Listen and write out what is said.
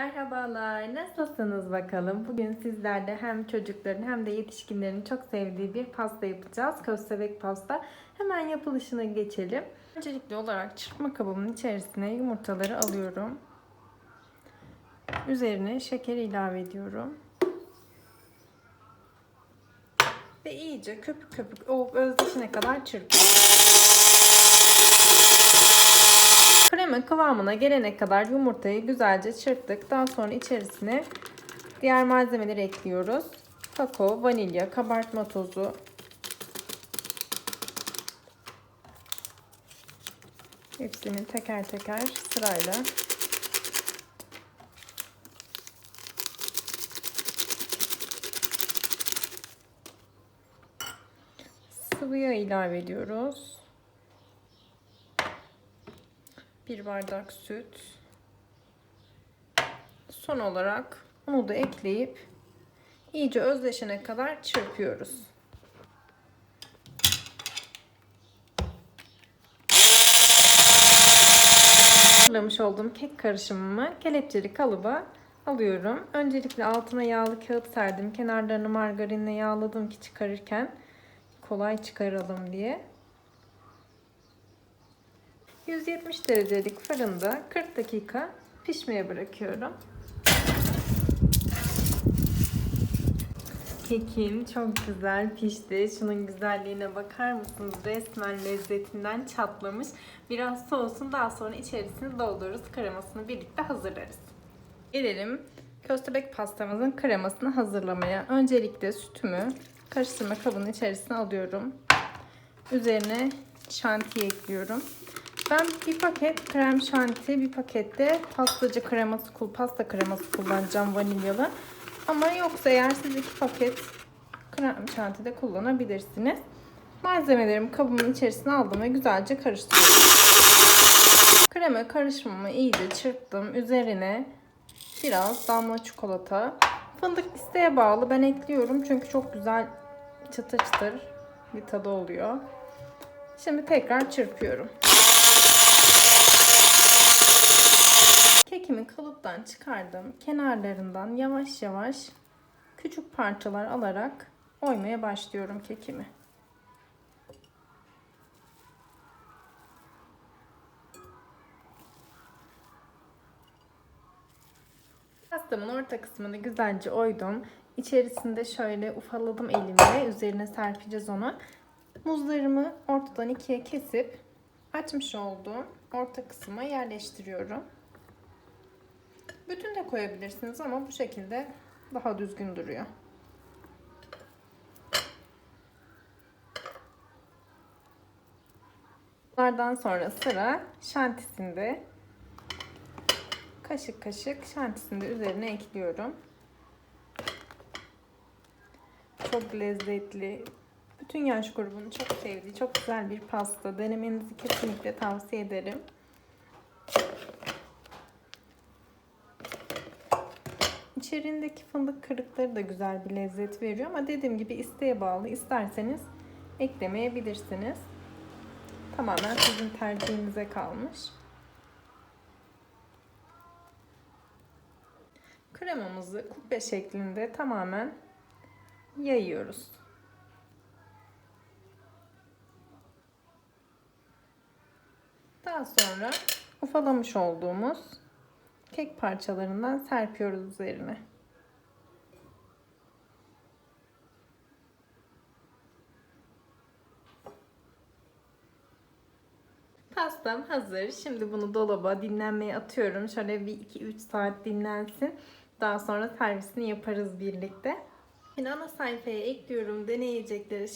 Merhabalar, nasılsınız bakalım? Bugün sizlerle hem çocukların hem de yetişkinlerin çok sevdiği bir pasta yapacağız. Köstebek pasta. Hemen yapılışına geçelim. Öncelikli olarak çırpma kabımın içerisine yumurtaları alıyorum. Üzerine şeker ilave ediyorum. Ve iyice köpük köpük olup özdeşine kadar çırpıyorum. Krema kıvamına gelene kadar yumurtayı güzelce çırptık. Daha sonra içerisine diğer malzemeleri ekliyoruz. Kakao, vanilya, kabartma tozu. Hepsini teker teker sırayla sıvı yağ ilave ediyoruz. Bir bardak süt. Son olarak unu da ekleyip iyice özleşene kadar çırpıyoruz. Hazırlamış olduğum kek karışımımı kelepçeli kalıba alıyorum. Öncelikle altına yağlı kağıt serdim. Kenarlarını margarinle yağladım ki çıkarırken kolay çıkaralım diye. 170 derecelik fırında 40 dakika pişmeye bırakıyorum. Kekim çok güzel pişti. Şunun güzelliğine bakar mısınız? Resmen lezzetinden çatlamış. Biraz soğusun daha sonra içerisini doldururuz. Kremasını birlikte hazırlarız. Gelelim köstebek pastamızın kremasını hazırlamaya. Öncelikle sütümü karıştırma kabının içerisine alıyorum. Üzerine şantiyi ekliyorum. Ben bir paket krem şanti, bir pakette pastacı kreması, pasta kreması kullanacağım vanilyalı. Ama yoksa eğer siz iki paket krem şanti de kullanabilirsiniz. Malzemelerimi kabımın içerisine aldım ve güzelce karıştırıyorum. Krema karışımımı iyice çırptım. Üzerine biraz damla çikolata. Fındık isteğe bağlı ben ekliyorum çünkü çok güzel çıtır çıtır bir tadı oluyor. Şimdi tekrar çırpıyorum. Kekimi kalıptan çıkardım. Kenarlarından yavaş yavaş küçük parçalar alarak oymaya başlıyorum kekimi. Pastamın orta kısmını güzelce oydum. İçerisinde şöyle ufaladım elimle. Üzerine serpeceğiz onu. Muzlarımı ortadan ikiye kesip açmış olduğum orta kısma yerleştiriyorum. Bütün de koyabilirsiniz ama bu şekilde daha düzgün duruyor. Bunlardan sonra sıra şantisinde kaşık kaşık şantisini de üzerine ekliyorum. Çok lezzetli. Bütün yaş grubunun çok sevdiği, çok güzel bir pasta. Denemenizi kesinlikle tavsiye ederim. İçerindeki fındık kırıkları da güzel bir lezzet veriyor ama dediğim gibi isteğe bağlı. İsterseniz eklemeyebilirsiniz. Tamamen sizin tercihinize kalmış. Kremamızı kubbe şeklinde tamamen yayıyoruz. Daha sonra ufalamış olduğumuz kek parçalarından serpiyoruz üzerine. Pastam hazır. Şimdi bunu dolaba dinlenmeye atıyorum. Şöyle bir 2-3 saat dinlensin. Daha sonra servisini yaparız birlikte. Yine ana sayfaya ekliyorum deneyecekleri